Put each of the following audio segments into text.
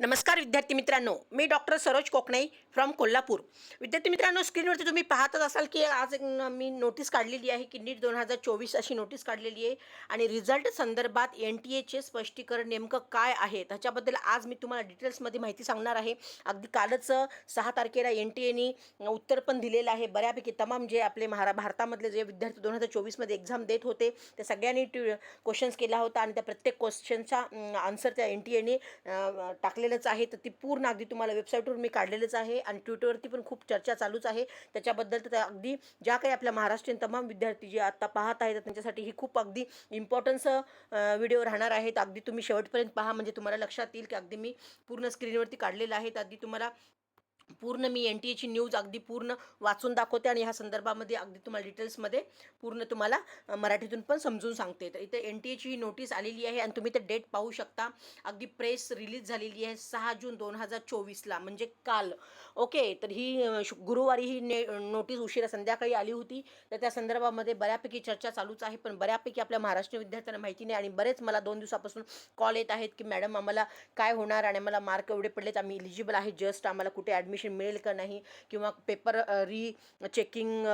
नमस्कार विद्यार्थी मित्रांनो. मी डॉक्टर सरोज कोकणे फ्रॉम कोल्हापूर. विद्यार्थी मित्रांनो स्क्रीनवरती तुम्ही पाहतच असाल की आज एक मी नोटीस काढलेली आहे की नीट दोन हजार चोवीस अशी नोटीस काढलेली आहे. आणि रिझल्ट संदर्भात एन टी एचे स्पष्टीकरण नेमकं काय आहे? त्याच्याबद्दल आज मी तुम्हाला डिटेल्समध्ये माहिती सांगणार आहे. अगदी कालच सहा तारखेला एन टी एनी उत्तर पण दिलेलं आहे. बऱ्यापैकी तमाम जे आपले महारा भारतामधले जे विद्यार्थी दोन हजार चोवीसमध्ये एक्झाम देत होते त्या सगळ्यांनी क्वेश्चन्स केला होता. आणि त्या प्रत्येक क्वेश्चनचा आन्सर त्या एन टी एने टाकलेलंच आहे तर ती पूर्ण अगदी तुम्हाला वेबसाईटवर मी काढलेलंच आहे आणि ट्विटरवरती पण खूप चर्चा चालूच आहे. त्याच्याबद्दल तर त्या अगदी ज्या काही आपल्या महाराष्ट्रीयन तमाम विद्यार्थी जे आता पाहत आहेत त्यांच्यासाठी ही खूप अगदी इम्पॉर्टन्स व्हिडिओ राहणार आहेत अगदी तुम्ही शेवटपर्यंत पहा म्हणजे तुम्हाला लक्षात येईल की अगदी मी पूर्ण स्क्रीनवरती काढलेलं आहे. तर अगदी तुम्हाला पूर्ण मी एन टी एची न्यूज अगदी पूर्ण वाचून दाखवते आणि ह्या संदर्भामध्ये अगदी तुम्हाला डिटेल्समध्ये पूर्ण तुम्हाला मराठीतून पण समजून सांगते. तर इथे एन टी एची ही नोटीस आलेली आहे आणि तुम्ही ते डेट पाहू शकता. अगदी प्रेस रिलीज झालेली आहे सहा जून दोन हजार चोवीसला म्हणजे काल. ओके तर ही गुरुवारी ही ने नोटीस उशिरा संध्याकाळी आली होती. तर त्या संदर्भामध्ये बऱ्यापैकी चर्चा चालूच आहे पण बऱ्यापैकी आपल्या महाराष्ट्र विद्यार्थ्यांना माहिती नाही आणि बरेच मला दोन दिवसापासून कॉल येत आहेत की मॅडम आम्हाला काय होणार आणि आम्हाला मार्क एवढे पडलेत आम्ही इलिजिबल आहे जस्ट आम्हाला कुठे ॲडमिट ॲडमिशन मिळेल का नाही? किंवा पेपर री चेकिंग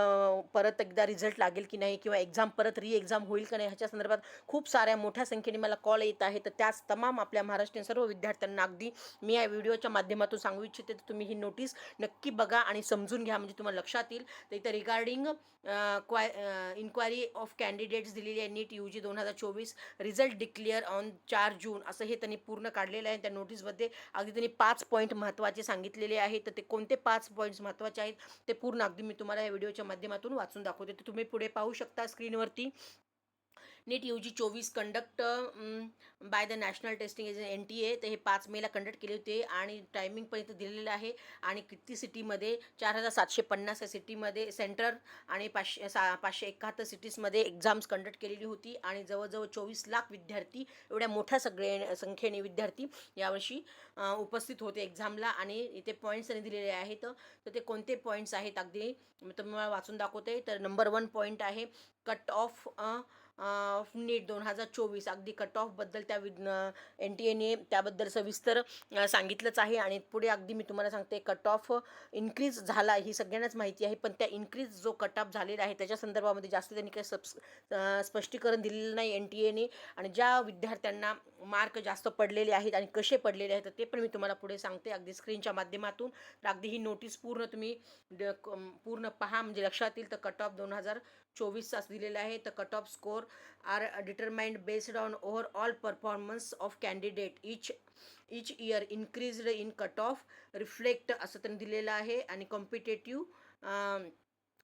परत एकदा रिझल्ट लागेल की नाही? किंवा एक्झाम परत री एक्झाम होईल का नाही? ह्याच्या संदर्भात खूप साऱ्या मोठ्या संख्येने मला कॉल येत आहे तर त्याच तमाम आपल्या महाराष्ट्रीयन सर्व विद्यार्थ्यांना अगदी मी या व्हिडिओच्या माध्यमातून सांगू इच्छिते. तर तुम्ही ही नोटीस नक्की बघा आणि समजून घ्या. म्हणजे तुम्हाला लक्षात येईल. तर इथं रिगार्डिंग क्वाय इन्क्वायरी ऑफ कॅन्डिडेट्स दिलेली आहे. नीट यू जी दोन हजार चोवीस. रिझल्ट डिक्लेअर ऑन चार जून. असं हे त्यांनी पूर्ण काढलेलं आहे. त्या नोटीसमध्ये अगदी त्यांनी पाच पॉईंट महत्त्वाचे सांगितलेले आहेत. तर ते कोणते पाच पॉईंट्स महत्त्वाचे आहेत ते पूर्ण अगदी मी तुम्हाला या व्हिडिओच्या माध्यमातून वाचून दाखवते. तुम्ही पुढे पाहू शकता स्क्रीनवरती नीट यू जी चोवीस conduct by the national testing agency N T A तर हे पाच मेला कंडक्ट केले होते आणि टायमिंग पण इथं दिलेलं आहे. आणि किती सिटीमध्ये चार हजार सातशे पन्नास या सिटीमध्ये सेंटर आणि पाचशे सा पाचशे एकाहत्तर सिटीजमध्ये एक्झाम्स कंडक्ट केलेली होती. आणि जवळजवळ चोवीस लाख विद्यार्थी एवढ्या मोठ्या सगळे संख्येने विद्यार्थी यावर्षी उपस्थित होते एक्झामला आणि इथे पॉईंट्स त्यांनी दिलेले आहेत. तर ते कोणते पॉईंट्स आहेत? अगदी मी तुम्हाला वाचून दाखवते. तर नंबर वन पॉईंट आहे कट ऑफ ऑफ नीट दोन हजार चोवीस अगदी कट ऑफबद्दल त्या विज्ञ एन टी एने त्याबद्दल सविस्तर सांगितलंच आहे आणि पुढे अगदी मी तुम्हाला सांगते कट ऑफ इन्क्रीज झाला ही सगळ्यांनाच माहिती आहे पण त्या इन्क्रीज जो कट ऑफ झालेला आहे त्याच्या संदर्भामध्ये जास्त त्यांनी काही सबस स्पष्टीकरण दिलेलं नाही एन टी एने आणि ज्या विद्यार्थ्यांना मार्क जास्त पडलेले आहेत आणि कसे पडलेले आहेत ते पण मी तुम्हाला पुढे सांगते अगदी स्क्रीनच्या माध्यमातून. तर अगदी ही नोटीस पूर्ण तुम्ही पूर्ण पहा म्हणजे लक्षात येईल तर कट ऑफ दोन हजार चोवीस तास दिलेला आहे. तर cut off score are determined based on overall performance of candidate each each year increased in cut off reflect असं त्यांनी दिलेलं आहे. आणि competitive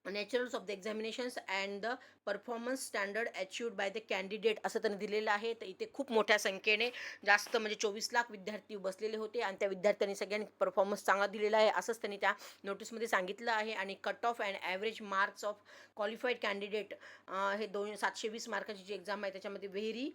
naturals of the examinations and the performance standard achieved by the candidate असं त्यांनी दिलेलं आहे. तर इथे खूप मोठ्या संख्येने जास्त म्हणजे चोवीस लाख विद्यार्थी बसलेले होते आणि त्या विद्यार्थ्यांनी सगळ्यांनी परफॉर्मन्स चांगला दिलेला आहे असंच त्यांनी त्या नोटीसमध्ये सांगितलं आहे. आणि cut off and average marks of qualified candidate हे दोन सातशे वीस मार्काची जी एक्झाम आहे त्याच्यामध्ये व्हेरी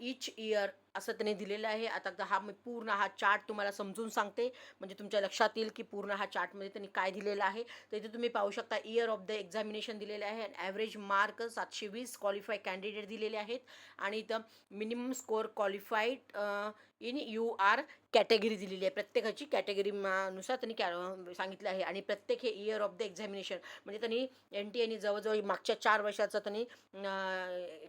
इच इयर असं त्यांनी दिलेलं आहे. आता हा मी पूर्ण हा चार्ट तुम्हाला समजून सांगते. म्हणजे तुमच्या लक्षात येईल की पूर्ण हा चार्टमध्ये त्यांनी काय दिलेलं आहे. तर इथे तुम्ही पाहू शकता इयर ऑफ द एक्झामिनेशन दिलेले आहे. आणि ॲव्हरेज मार्क सातशे वीस क्वालिफाय कॅन्डिडेट दिलेले आहेत. आणि इथं minimum score qualified in U R category दिलेली आहे. प्रत्येकाची कॅटेगरी नुसार त्यांनी कॅ सांगितलं आहे. आणि प्रत्येक हे इयर ऑफ द एक्झामिनेशन म्हणजे त्यांनी एन टी एने जवळजवळ मागच्या चार वर्षाचं त्यांनी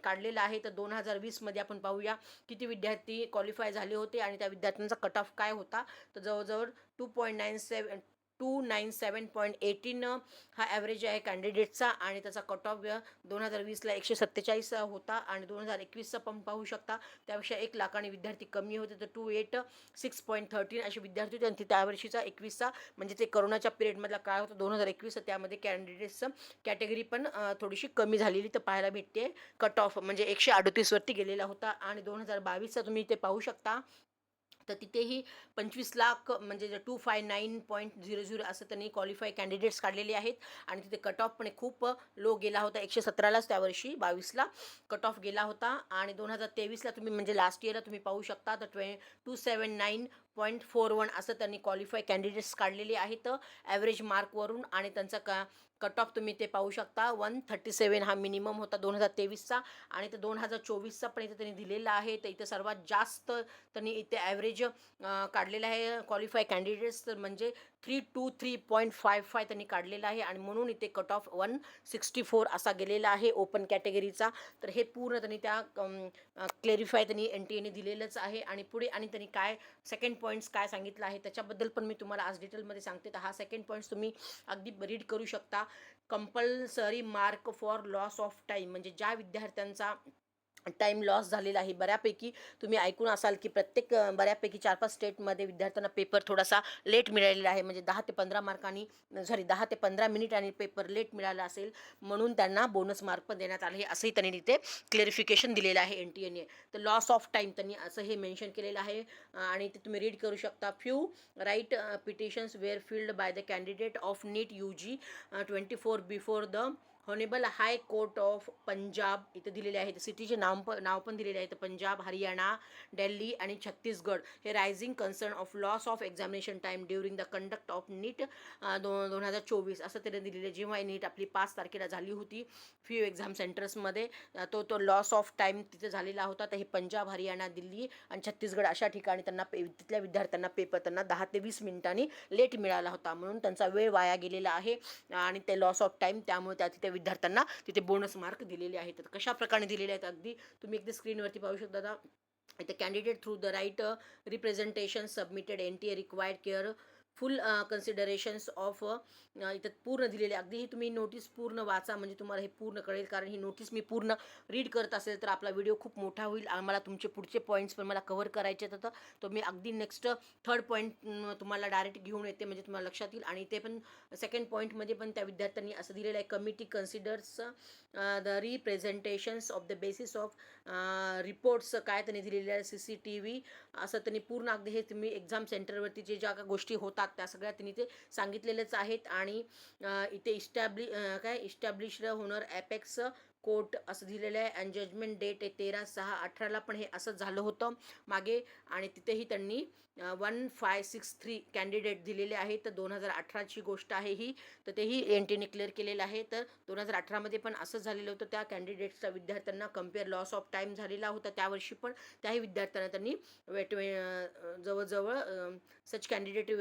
काढलेलं आहे. तर दोन हजार वीसमध्ये आपण पाहूया किती विद्यार्थी क्वालिफाय झाले होते आणि त्या विद्यार्थ्यांचा कट ऑफ काय होता. तर जवळजवळ two point nine seven two nine seven point eighteen हा ॲव्हरेज आहे कॅन्डिडेटचा आणि त्याचा कट ऑफ दोन हजार वीसला एकशे सत्तेचाळीस होता आणि दोन हजार एकवीसचा पण पाहू शकता. त्यापेक्षा एक लाखाने विद्यार्थी कमी होते तर two eight six point thirteen असे विद्यार्थी होते. आणि त्यावर्षीचा त्या वर्षीचा एकवीसचा म्हणजे ते करोनाच्या पिरियडमधला काय होतं दोन हजार एकवीस त्यामध्ये कॅन्डिडेट्सचं कॅटेगरी पण थोडीशी कमी झालेली तर पाहायला भेटते. कट ऑफ म्हणजे एकशे अडतीसवरती गेलेला होता आणि दोन हजार बावीसचा तुम्ही इथे पाहू शकता. तर तिथेही पंचवीस लाख म्हणजे two five nine point zero zero असं त्यांनी क्वालिफाय कॅन्डिडेट्स काढलेले आहेत. आणि तिथे कट ऑफ पण खूप लो गेला होता एकशे सतरालाच त्या वर्षी बावीसला कट ऑफ गेला होता. आणि दोन हजार तेवीसला तुम्ही म्हणजे लास्ट इयरला तुम्ही पाहू शकता तर ट्वे two seven nine point four one असं त्यांनी क्वालिफाय कॅन्डिडेट्स काढलेले आहेत. ॲव्हरेज मार्कवरून आणि त्यांचा का कट ऑफ तुम्ही ते पाहू शकता. वन थर्टी सेवन हा मिनिमम होता दोन हजार तेवीसचा आणि ते दोन हजार चोवीसचा पण इथे त्यांनी दिलेला आहे. तर इथे सर्वात जास्त त्यांनी इथे ॲव्हरेज काढलेलं आहे क्वालिफाय कॅन्डिडेट्स तर म्हणजे three two three point five five त्यांनी काढलेलं आहे आणि म्हणून इथे cut off one sixty four असा गेलेला आहे ओपन कॅटेगरीचा तर हे पूर्ण त्यांनी त्या क्लेरिफाय त्यांनी एन टी एने दिलेलंच आहे. आणि पुढे आणि त्यांनी काय सेकंड पॉईंट्स काय सांगितलं आहे त्याच्याबद्दल पण मी तुम्हाला आज डिटेलमध्ये सांगते. तर हा सेकंड पॉईंट्स तुम्ही अगदी रीड करू शकता. Compulsory mark for loss of time म्हणजे ज्या विद्यार्थ्यांचा टाईम लॉस झालेला आहे. बऱ्यापैकी तुम्ही ऐकून असाल की प्रत्येक बऱ्यापैकी चार पाच स्टेटमध्ये विद्यार्थ्यांना पेपर थोडासा लेट मिळालेला आहे. म्हणजे दहा ते पंधरा मार्कांनी सॉरी दहा ते पंधरा मिनिटांनी पेपर लेट मिळाला असेल म्हणून त्यांना बोनस मार्क पण देण्यात आले आहे असंही त्यांनी तिथे क्लेरिफिकेशन दिलेलं आहे एन टी एने तर लॉस ऑफ टाईम त्यांनी असं हे मेन्शन केलेलं आहे. आणि ते तुम्ही रीड करू शकता. Few writ petitions were filed by the candidate of NEET U G twenty four before the honourable high court of Punjab इथं दिलेले आहेत. सिटीचे नाव पण नाव पण दिलेले आहेत. पंजाब हरियाणा दिल्ली आणि छत्तीसगड हे raising concern of loss of examination time during the conduct of NEET दोन दोन हजार चोवीस असं त्याने दिलेलं. आहे जेव्हा नीट आपली पाच तारखेला झाली होती फ्यू एक्झाम सेंटर्समध्ये तो तो लॉस ऑफ टाईम तिथे झालेला होता. तर हे पंजाब हरियाणा दिल्ली आणि छत्तीसगड अशा ठिकाणी त्यांना पे तिथल्या विद्यार्थ्यांना पेपर त्यांना दहा ते वीस मिनिटांनी लेट मिळाला होता. म्हणून त्यांचा वेळ वाया गेलेला आहे आणि ते लॉस ऑफ टाईम त्यामुळे त्या तिथे विद्यार्थ्यांना तिथे बोनस मार्क दिलेले आहेत. तर कशा प्रकारे दिलेले आहेत अगदी तुम्ही एकदा स्क्रीनवरती पाहू शकता आता. इथे candidate through the writ representation submitted N T A required careful considerations of इथं पूर्ण दिलेले. अगदी ही तुम्ही नोटीस पूर्ण वाचा म्हणजे तुम्हाला हे पूर्ण कळेल कारण ही नोटीस मी पूर्ण रीड करत असेल तर आपला व्हिडिओ खूप मोठा होईल. आम्हाला तुमचे पुढचे पॉईंट्स पण मला कव्हर करायचे आहेत. तर तो मी अगदी नेक्स्ट थर्ड पॉईंट तुम्हाला डायरेक्ट घेऊन येते म्हणजे तुम्हाला लक्षात येईल. आणि ते पण सेकंड पॉईंटमध्ये पण त्या विद्यार्थ्यांनी असं दिलेलं आहे committee considers the representations of the basis of reports काय त्यांनी दिलेले आहे सी सी टी व्ही असं त्यांनी पूर्ण अगदी हे तुम्ही एक्झाम सेंटरवरती जे ज्या गोष्टी होतात त्या सगळ्या तिने ते सांगितलेलेच आहेत. आणि इथे इस्टॅब्लि काय इस्टॅब्लिश होणार ॲपेक्स कोर्ट असं दिलेलं आहे. अँड जजमेंट डेट आहे तेरा सहा अठराला पण हे असं झालं होतं मागे. आणि तिथेही त्यांनी one five six three candidate दिलेले आहेत. तर दोन हजार अठराची गोष्ट आहे ही. तर तेही एन टीने क्लिअर केलेलं आहे. तर दोन हजार अठरामध्ये पण असं झालेलं होतं. त्या कॅन्डिडेट्सच्या विद्यार्थ्यांना कंपेअर लॉस ऑफ टाईम झालेला होता. त्यावर्षी पण त्याही विद्यार्थ्यांना त्यांनी वेट वे- जवळजवळ such candidate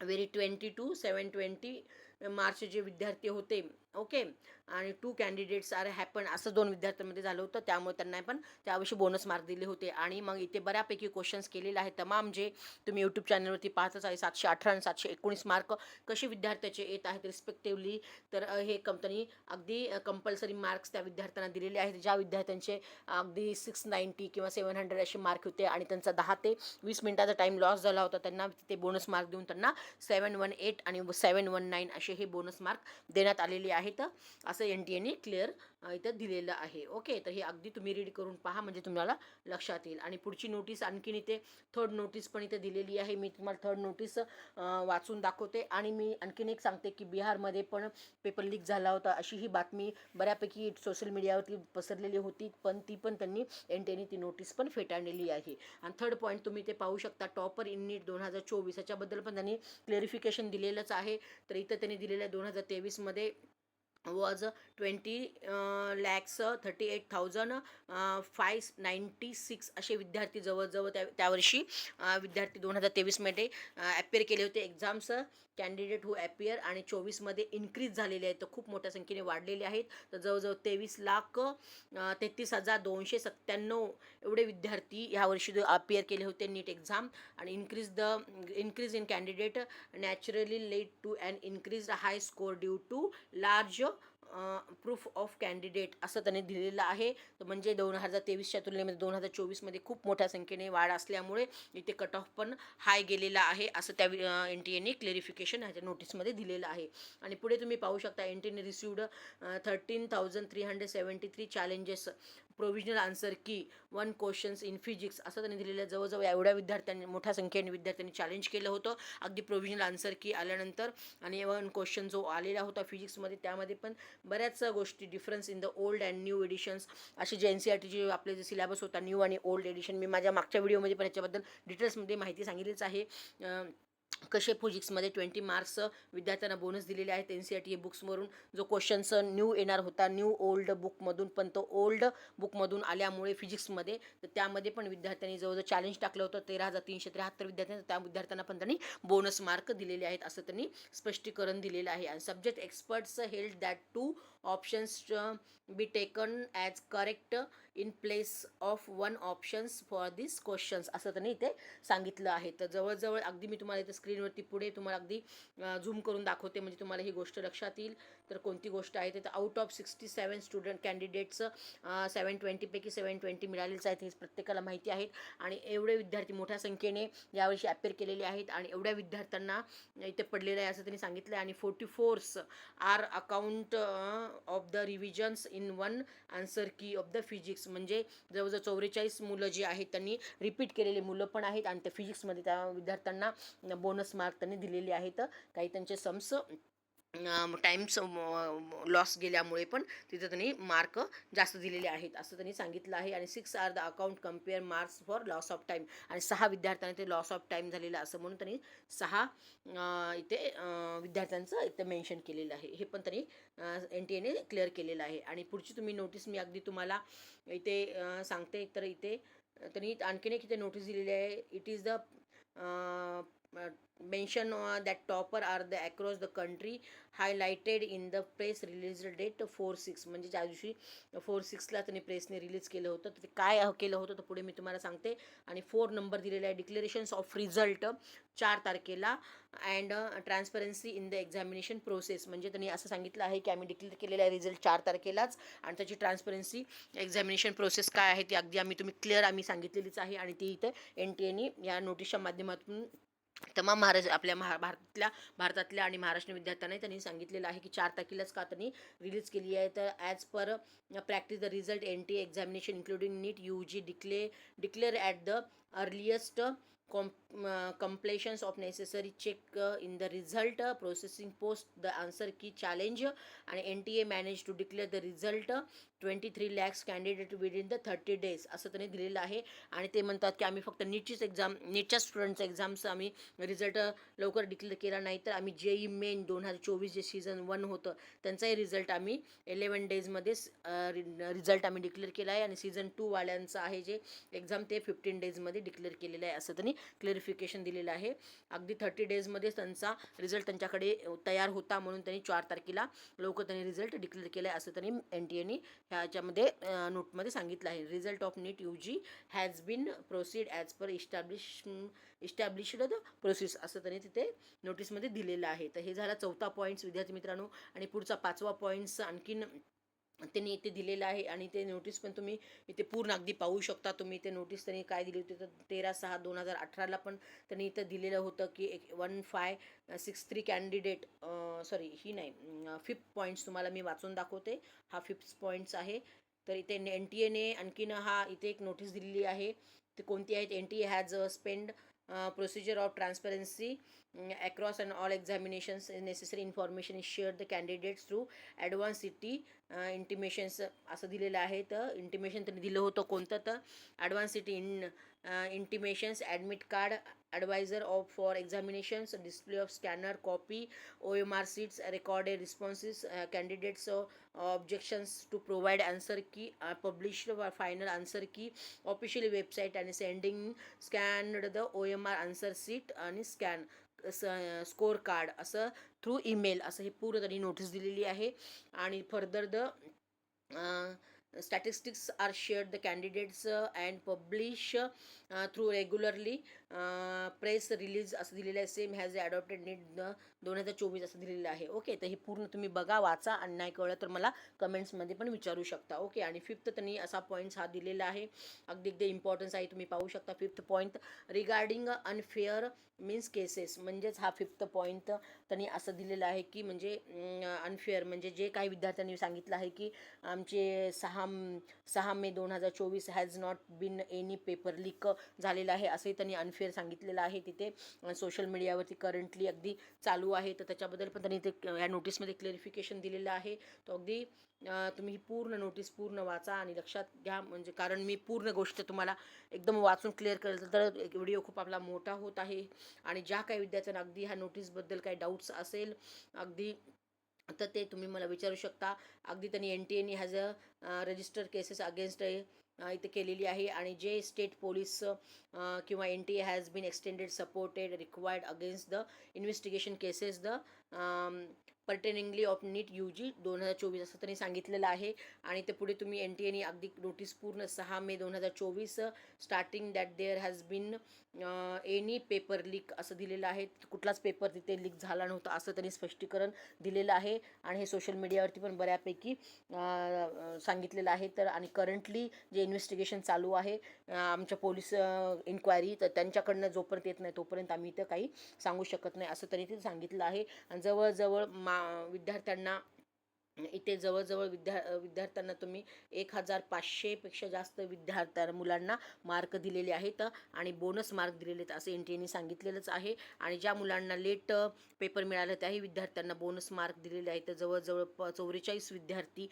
very twenty two seven twenty March जे विद्यार्थी होते. ओके? आणि टू कॅन्डिडेट्स आर हॅपन असं दोन विद्यार्थ्यांमध्ये झालं होतं. त्यामुळे त्यांना पण त्याविषयी बोनस मार्क दिले होते. आणि मग इथे बऱ्यापैकी क्वेश्चन्स केलेले आहेत. तमाम जे तुम्ही यूट्यूब चॅनलवरती पाहतच आहे सातशे अठरा आणि सातशे एकोणीस मार्क कसे विद्यार्थ्याचे येत आहेत रिस्पेक्टिवली तर हे कंपनी अगदी कंपल्सरी मार्क्स त्या विद्यार्थ्यांना दिलेले आहेत. ज्या विद्यार्थ्यांचे अगदी सिक्स नाईंटी किंवा सेवन हंड्रेड असे मार्क होते आणि त्यांचा दहा ते वीस मिनिटाचा टाईम लॉस झाला होता त्यांना तिथे बोनस मार्क देऊन त्यांना सेवन वन एट आणि सेवन वन नाईन असे हे बोनस मार्क देण्यात आलेले आहेत. असं एन टी एने क्लिअर इथं दिलेलं आहे. ओके तर हे अगदी तुम्ही रीड करून पहा म्हणजे तुम्हाला लक्षात येईल. आणि पुढची नोटीस आणखीन इथे थर्ड नोटीस पण इथे दिलेली आहे. मी तुम्हाला थर्ड नोटीस वाचून दाखवते. आणि मी आणखीन एक सांगते की बिहारमध्ये पण पेपर लीक झाला होता अशी ही बातमी बऱ्यापैकी सोशल मीडियावरती पसरलेली होती पण ती पण त्यांनी एन टीने ती नोटीस पण फेटाळलेली आहे. आणि थर्ड पॉईंट तुम्ही ते पाहू शकता टॉपर इन नीट दोन हजार चोवीस याच्याबद्दल पण त्यांनी क्लेरिफिकेशन दिलेलंच आहे. तर इथं त्यांनी दिलेल्या दोन हजार तेवीसमध्ये was twenty lakhs thirty eight thousand five ninety six असे विद्यार्थी जवळजवळ त्या त्यावर्षी विद्यार्थी दोन हजार तेवीसमध्ये ॲपियर केले होते. एक्झाम्स कॅन्डिडेट हू ॲपियर आणि चोवीसमध्ये इन्क्रीज झालेले आहेत. तर खूप मोठ्या संख्येने वाढलेले आहेत. तर जवळजवळ तेवीस लाख तेहतीस हजार दोनशे सत्त्याण्णव एवढे विद्यार्थी ह्यावर्षी अपिअर केले होते. नीट एक्झाम आणि increase the increase in candidate naturally led to and increase high score due to large proof of candidate असं त्याने दिलेलं आहे. तर म्हणजे दोन हजार तेवीसच्या तुलनेमध्ये दोन हजार चोवीसमध्ये खूप मोठ्या संख्येने वाढ असल्यामुळे इथे कट ऑफ पण हाय गेलेला आहे असं त्या एन टी एने क्लेरिफिकेशन ह्याच्या नोटीसमध्ये दिलेलं आहे. आणि पुढे तुम्ही पाहू शकता एन टीने received thirteen thousand three hundred seventy three challenges provisional answer key one questions in physics असं त्यांनी दिलेलं जवळजवळ एवढ्या विद्यार्थ्यांनी मोठ्या संख्येने विद्यार्थ्यांनी चॅलेंज केलं होतं. अगदी प्रोव्हिजनल आन्सर की आल्यानंतर आणि वन क्वेश्चन जो आलेला होता फिजिक्समध्ये त्यामध्ये पण बऱ्याच गोष्टी difference in the old and new editions असे जे एन सी आर टीचे आपले जे सिलेबस होता न्यू आणि ओल्ड एडिशन मी माझ्या मागच्या व्हिडिओमध्ये पण याच्याबद्दल डिटेल्समध्ये माहिती सांगितलीच आहे. कसे फिजिक्समध्ये ट्वेंटी मार्क्स विद्यार्थ्यांना बोनस दिलेले आहेत. एन सी आर टी बुक्सवरून जो क्वेश्चन्स न्यू येणार होता न्यू ओल्ड बुकमधून पण तो ओल्ड बुकमधून आल्यामुळे फिजिक्समध्ये तर त्यामध्ये पण विद्यार्थ्यांनी जवळजवळ चॅलेंज टाकलं होतं. तेरा हजार तीनशे त्र्याहत्तर विद्यार्थ्यांना त्या विद्यार्थ्यांना पण त्यांनी बोनस मार्क दिलेले आहेत असं त्यांनी स्पष्टीकरण दिलेलं आहे. आणि subject experts held that two options be taken as correct in place of one options for this questions असं त्यांनी इथे सांगितलं आहे. तर जवळजवळ अगदी मी तुम्हाला इथे स्क्रीनवरती पुढे तुम्हाला अगदी झूम करून दाखवते. म्हणजे तुम्हाला ही गोष्ट लक्षात येईल. तर कोणती गोष्ट आहे ते तर out of sixty seven student candidates seven ट्वेंटीपैकी seven twenty मिळालेच आहेत. हे प्रत्येकाला माहिती आहेत. आणि एवढे विद्यार्थी मोठ्या संख्येने यावर्षी अपेअर केलेले आहेत. आणि एवढ्या विद्यार्थ्यांना इथे पडलेलं आहे असं त्यांनी सांगितलं आहे आणि forty fours are account of the revisions in one answer key of the physics म्हणजे जवळजवळ चौवेचाळीस मुलं जी आहेत त्यांनी रिपीट केलेले मुलं पण आहेत आणि त्या फिजिक्समध्ये त्या विद्यार्थ्यांना बोनस मार्क त्यांनी दिलेले आहेत. काही त्यांचे सम्स टाईम्स लॉस गेल्यामुळे पण तिथं त्यांनी मार्क जास्त दिलेले आहेत असं त्यांनी सांगितलं आहे. आणि six are the account compare marks for loss of time आणि सहा विद्यार्थ्यांना ते लॉस ऑफ टाईम झालेलं असं म्हणून त्यांनी सहा इथे विद्यार्थ्यांचं इथे मेन्शन केलेलं आहे. हे पण त्यांनी एन टी एने क्लिअर केलेलं आहे. आणि पुढची तुम्ही नोटीस मी अगदी तुम्हाला इथे सांगते. तर इथे त्यांनी आणखीन एक इथे नोटीस दिलेली आहे. It is the Uh, mention uh, that topper are the across the country highlighted in the press release date four six म्हणजे ज्या दिवशी फोर सिक्सला त्यांनी प्रेसने रिलीज केलं होतं तर ते काय केलं होतं तर पुढे मी तुम्हाला सांगते. आणि फोर नंबर दिलेला आहे डिक्लेरेशन्स ऑफ रिझल्ट चार तारखेला. And transparency in the examination process म्हणजे त्यांनी असं सांगितलं आहे की आम्ही डिक्लेअर केलेला आहे रिझल्ट चार तारखेलाच. आणि त्याची ट्रान्सपरन्सी एक्झामिनेशन प्रोसेस काय आहे ती अगदी आम्ही तुम्ही क्लिअर आम्ही सांगितलेलीच आहे. आणि ती इथं एन टी एनी या नोटीसच्या माध्यमातून तमाम महाराष्ट्र आपल्या महा भारतातल्या भारतातल्या आणि महाराष्ट्र विद्यार्थ्यांनी त्यांनी सांगितलेलं आहे की चार तारखेलाच का त्यांनी रिलीज केली आहे. तर as per practice the result N T examination including NEET U G decla declare at the earliest com completions of necessary check in the result processing post the answer key challenge आणि N T A manage to declare the result twenty three lakhs candidate within the thirty days असं त्यांनी दिलेलं आहे. आणि ते म्हणतात की आम्ही फक्त नीटचीच एक्झाम नीटच्या स्टुडंटचं एक्झामचं आम्ही रिझल्ट लवकर डिक्लेअर केला नाही तर आम्ही जे ई मेन दोन हजार चोवीस जे सीझन वन होतं त्यांचाही रिझल्ट आम्ही इलेवन डेजमध्येच रिझल्ट आम्ही डिक्लेअर केला आहे. आणि सीझन टूवाल्यांचं आहे जे एक्झाम ते फिफ्टीन डेजमध्ये डिक्लेअर केलेलं आहे असं त्यांनी क्लेरिफिकेशन दिलेलं आहे. अगदी थर्टी डेजमध्येच त्यांचा रिझल्ट त्यांच्याकडे तयार होता म्हणून त्यांनी चार तारखेला लवकर त्यांनी रिझल्ट डिक्लेअर केला आहे असं त्यांनी एन टी एने ह्याच्यामध्ये नोटमध्ये सांगितलं आहे. Result of NEET U G has been proceed as per establish established the process असं त्यांनी तिथे नोटीसमध्ये दिलेलं आहे. तर हे झाला चौथा पॉईंट्स विद्यार्थी मित्रांनो. आणि पुढचा पाचवा पॉईंट्स आणखीन त्यांनी इथे दिलेलं आहे आणि ते नोटीस पण तुम्ही इथे पूर्ण अगदी पाहू शकता. तुम्ही ते नोटीस त्यांनी काय दिली होती? तर तेरा सहा दोन हजार अठराला पण त्यांनी इथं दिलेलं होतं की एक one five six three candidate sorry ही नाही फिफ्थ पॉईंट्स तुम्हाला मी वाचून दाखवते. हा फिफ्थ पॉईंट्स आहे. तर इथे एन टी एने आणखीन हा इथे एक नोटीस दिलेली आहे. ते कोणती आहेत? N T A has spend procedure of transparency across and all examinations necessary information is share the candidates through advance city intimations असं दिलेलं आहे. तर इंटिमेशन त्यांनी दिलं होतं कोणतं? तर advance city in intimations admit card advisor of for examinations display of scanner copy O M R sheets recorded responses candidates objections to provide answer key published final answer key official website आणि sending scanned the O M R answer sheet आणि scan score card असं through email असं हे पूर्ण त्यांनी notice दिलेली आहे. आणि further the statistics are shared the candidates uh, and publish uh, through regularly press release असं दिलेलं आहे सेम हॅज अडॉप्टेड नीट दोन हजार चोवीस असं दिलेलं आहे. ओके तर हे पूर्ण तुम्ही बघा वाचा आणि नाही कळलं तर मला कमेंट्समध्ये पण विचारू शकता. ओके आणि फिफ्थ त्यांनी असा पॉईंट्स हा दिलेला आहे. अगदी एकदा इम्पॉर्टन्स आहे तुम्ही पाहू शकता fifth point regarding unfair means cases म्हणजेच हा फिफ्थ पॉईंट त्यांनी असं दिलेलं आहे की म्हणजे अनफेअर म्हणजे जे काही विद्यार्थ्यांनी सांगितलं आहे की आमचे सहा सहा सहा मे दोन हजार चोवीस has not been any paper leak झालेलं आहे असंही त्यांनी अनफेअर सांगितलेलं आहे. तिथे सोशल मीडियावरती करंटली अगदी चालू आहे तर त्याच्याबद्दल पण त्यांनी ते ह्या नोटीसमध्ये क्लेरिफिकेशन दिलेलं आहे. तो अगदी तुम्ही ही पूर्ण नोटीस पूर्ण वाचा आणि लक्षात घ्या. म्हणजे कारण मी पूर्ण गोष्ट तुम्हाला एकदम वाचून क्लिअर करेल. तर व्हिडिओ खूप आपला मोठा होत आहे. आणि ज्या काही विद्यार्थ्यांना अगदी ह्या नोटीसबद्दल काही डाऊट्स असेल अगदी तर ते तुम्ही मला विचारू शकता. अगदी त्यांनी N T A has a register cases against इथे केलेली आहे आणि जे स्टेट पोलीस किंवा N T A has been extended supported required against the investigation cases the pertaining of NEET U G दोन हजार चोवीस असं त्यांनी सांगितलेलं आहे. आणि ते पुढे तुम्ही एन टी एनी अगदी नोटीस पूर्ण सहा मे दोन हजार चोवीस starting that there has been any paper leak असं दिलेलं आहे. कुठलाच पेपर तिथे लीक झाला नव्हता असं त्यांनी स्पष्टीकरण दिलेलं आहे. आणि हे सोशल मीडियावरती पण बऱ्यापैकी सांगितलेलं आहे. तर आणि करंटली जे इन्व्हेस्टिगेशन चालू आहे आमच्या पोलीस इन्क्वायरी तर त्यांच्याकडनं जोपर्यंत येत नाही तोपर्यंत आम्ही इथं काही सांगू शकत नाही असं त्यांनी तिथे सांगितलं आहे. आणि जवळजवळ मा विद्यार्थ्यांना इथे जवळजवळ विद्या विद्यार्थ्यांना तुम्ही एक हजार पाचशेपेक्षा जास्त विद्यार्थ्या मुलांना मार्क दिलेले आहेत आणि बोनस मार्क दिलेले आहेत असं एन टी एने सांगितलेलंच आहे. आणि ज्या मुलांना लेट पेपर मिळालं त्याही विद्यार्थ्यांना बोनस मार्क दिलेले आहेत. जवळजवळ प चौवेचाळीस विद्यार्थी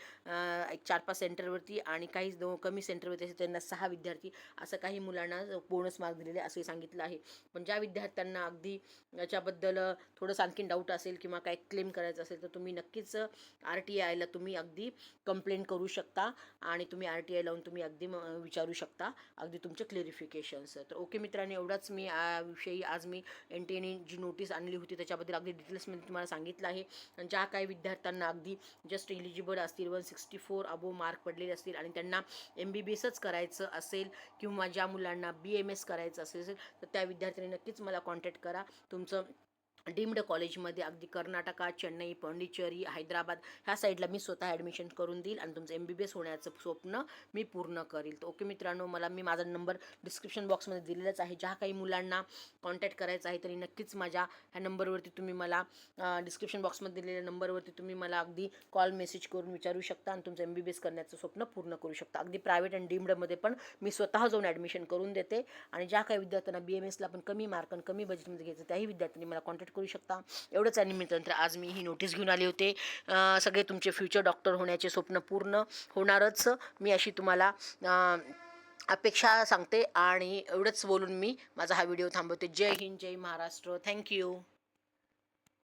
एक चार पाच सेंटरवरती आणि काही दो कमी सेंटरवरती असे त्यांना सहा विद्यार्थी असं काही मुलांना बोनस मार्क दिलेले असंही सांगितलं आहे. पण ज्या विद्यार्थ्यांना अगदी याच्याबद्दल थोडंसं आणखीन डाऊट असेल किंवा काय क्लेम करायचं असेल तर तुम्ही नक्कीच आर टी आयला तुम्ही अगदी कंप्लेंट करू शकता आणि तुम्ही आर टी आय लावून तुम्ही अगदी विचारू शकता. अगदी तुमचे क्लेरिफिकेशन्स तर ओके मित्रांनी एवढाच मी विषयी आज मी एन टी एने जी नोटीस आणली होती त्याच्याबद्दल अगदी डिटेल्समध्ये तुम्हाला सांगितलं आहे. आणि ज्या काही विद्यार्थ्यांना अगदी जस्ट एलिजिबल असतील one sixty four above mark पडलेले असतील आणि त्यांना एम बी बी एसच करायचं असेल किंवा ज्या मुलांना बी एम एस करायचं असेल तर त्या विद्यार्थ्यांनी नक्कीच मला कॉन्टॅक्ट करा. तुमचं डीम्ड कॉलेजमध्ये अगदी कर्नाटका चेन्नई पाँडिचेरी हैदराबाद ह्या साईडला मी स्वतः ॲडमिशन करून देईल आणि तुमचं एम बी बी एस होण्याचं स्वप्न मी पूर्ण करील. तर ओके मित्रांनो मला मी माझा नंबर डिस्क्रिप्शन बॉक्समध्ये दिलेलाच आहे. ज्या काही मुलांना कॉन्टॅक्ट करायचं आहे तरी नक्कीच माझ्या ह्या नंबरवरती तुम्ही मला डिस्क्रिप्शन बॉक्समध्ये दिलेल्या नंबरवरती तुम्ही मला अगदी कॉल मेसेज करून विचारू शकता आणि तुमचं एम बी बी एस करण्याचं स्वप्न पूर्ण करू शकता. अगदी प्रायव्हेट आणि डीम्डमध्ये पण मी स्वतः जाऊन ॲडमिशन करून देते. आणि ज्या काही विद्यार्थ्यांना बी एम एसला पण कमी मार्क आणि कमी बजेटमध्ये घ्यायचं त्याही विद्यार्थ्यांनी मला कॉन्टॅक्ट करू शकता. एवढंच आणि मित्रांत आज मी ही नोटीस घेऊन आले होते. सगळे तुमचे फ्युचर डॉक्टर होण्याचे स्वप्न पूर्ण होणारच. मी अशी तुम्हाला अपेक्षा सांगते आणि एवढंच बोलून मी माझा हा व्हिडिओ थांबवते. जय हिंद जय महाराष्ट्र. Thank you